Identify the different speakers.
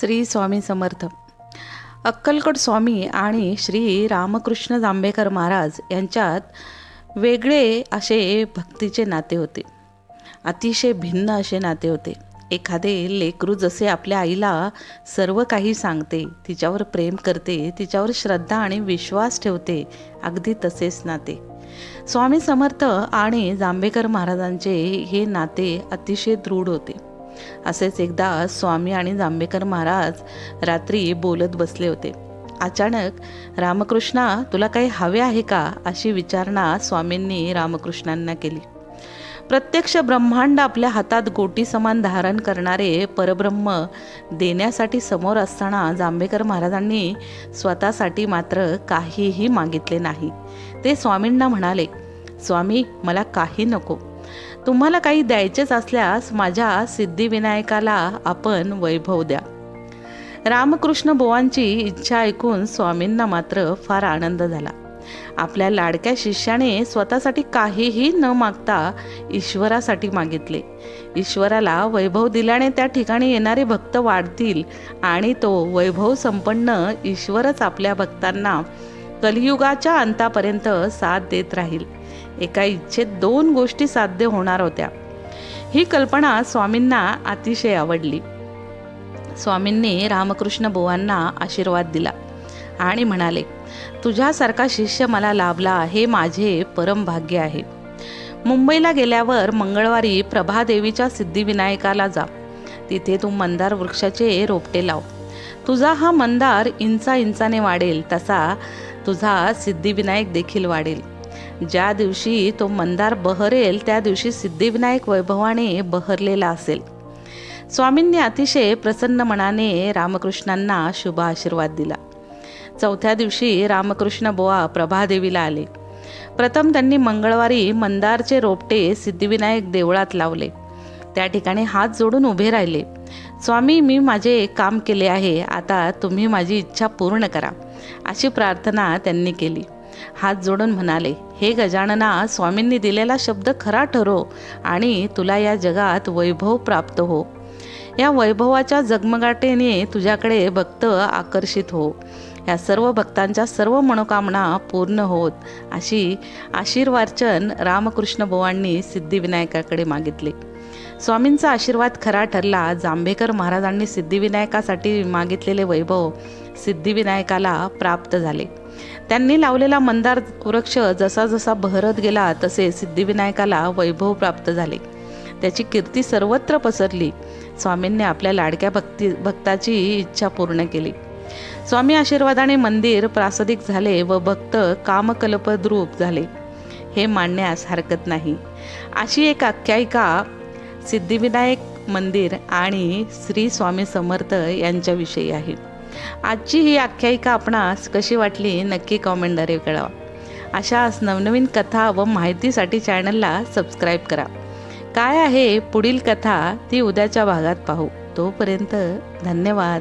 Speaker 1: श्री स्वामी समर्थ. अक्कलकोट स्वामी आणि श्री रामकृष्ण जांभेकर महाराज यांच्यात वेगळे असे भक्तीचे नाते होते. अतिशय भिन्न असे नाते होते. एखादे लेकरू जसे आपल्या आईला सर्व काही सांगते तिच्यावर प्रेम करते तिच्यावर श्रद्धा आणि विश्वास ठेवते अगदी तसेच नाते. स्वामी समर्थ आणि जांभेकर महाराजांचे हे नाते अतिशय दृढ होते. असेच एकदा स्वामी आणि जांभेकर महाराज रात्री बोलत बसले होते. अचानक रामकृष्णा तुला काही हवे आहे का? अशी विचारणा स्वामींनी रामकृष्णांना केली. प्रत्यक्ष ब्रह्मांड आपल्या हातात गोटी समान धारण करणारे परब्रह्म देण्यासाठी समोर असताना जांभेकर महाराजांनी स्वतःसाठी मात्र काहीही मागितले नाही. ते स्वामींना म्हणाले स्वामी मला काही नको. तुम्हाला काही द्यायचेच असल्यास माझ्या सिद्धिविनायकाला आपण वैभव द्या. रामकृष्ण बुवांची इच्छा ऐकून स्वामींना मात्र फार आनंद झाला. आपल्या लाडक्या शिष्याने स्वतःसाठी काहीही न मागता ईश्वरासाठी मागितले. ईश्वराला वैभव दिल्याने त्या ठिकाणी येणारे भक्त वाढतील आणि तो वैभव संपन्न ईश्वरच आपल्या भक्तांना कलियुगाच्या अंतापर्यंत साथ देत राहील. एका इच्छेत दोन गोष्टी साध्य होणार होत्या. ही कल्पना स्वामींना अतिशय आवडली. स्वामींनी रामकृष्ण बुवांना आशीर्वाद दिला आणि म्हणाले तुझ्यासारखा शिष्य मला लाभला हे माझे परम भाग्य आहे. मुंबईला गेल्यावर मंगळवारी प्रभादेवीच्या सिद्धिविनायकाला जा. तिथे तू मंदार वृक्षाचे रोपटे लाव. तुझा हा मंदार इंचा इंचाने वाढेल तसा तुझा सिद्धिविनायक देखील वाढेल. ज्या दिवशी तो मंदार बहरेल त्या दिवशी सिद्धिविनायक वैभवाने बहरलेला असेल. स्वामींनी अतिशय प्रसन्न मनाने रामकृष्णांना शुभ आशीर्वाद दिला. चौथ्या दिवशी रामकृष्ण बोआ प्रभादेवीला आले. प्रथम त्यांनी मंगळवारी मंदारचे रोपटे सिद्धिविनायक देवळात लावले. त्या ठिकाणी हात जोडून उभे राहिले. स्वामी मी माझे काम केले आहे. आता तुम्ही माझी इच्छा पूर्ण करा. अशी प्रार्थना त्यांनी केली. हात जोडून म्हणाले हे गजानना स्वामींनी दिलेला शब्द खरा ठरो आणि तुला या जगात वैभव प्राप्त हो. या वैभवाच्या जगमगाटेने तुझ्याकडे भक्त आकर्षित हो. या सर्व भक्तांच्या सर्व मनोकामना पूर्ण होत अशी आशीर्वाचन रामकृष्ण बोवांनी सिद्धिविनायकाकडे मागितले. स्वामींचा आशीर्वाद खरा ठरला जांभेकर महाराजांनी सिद्धिविनायकासाठी मागितलेले वैभव सिद्धिविनायकाला प्राप्त झाले. त्यांनी लावलेला मंदार वृक्ष जसा जसा बहरत गेला तसे सिद्धिविनायकाला वैभव प्राप्त झाले. त्याची कीर्ती सर्वत्र पसरली. स्वामींनी आपल्या लाडक्या भक्ती भक्ताची इच्छा पूर्ण केली. स्वामी आशीर्वादाने मंदिर प्रासादिक झाले व भक्त कामकल्पद्रूप झाले. हे मांडण्यास हरकत नाही. अशी एक आख्यायिका सिद्धिविनायक मंदिर आणि श्री स्वामी समर्थ यांच्याविषयी आहे. आजची ही आख्यायिका आपणास कशी वाटली नक्की कॉमेंटद्वारे कळवा. अशाच नवनवीन कथा व माहितीसाठी चॅनलला सबस्क्राईब करा. काय आहे पुढील कथा ती उद्याच्या भागात पाहू. तोपर्यंत धन्यवाद.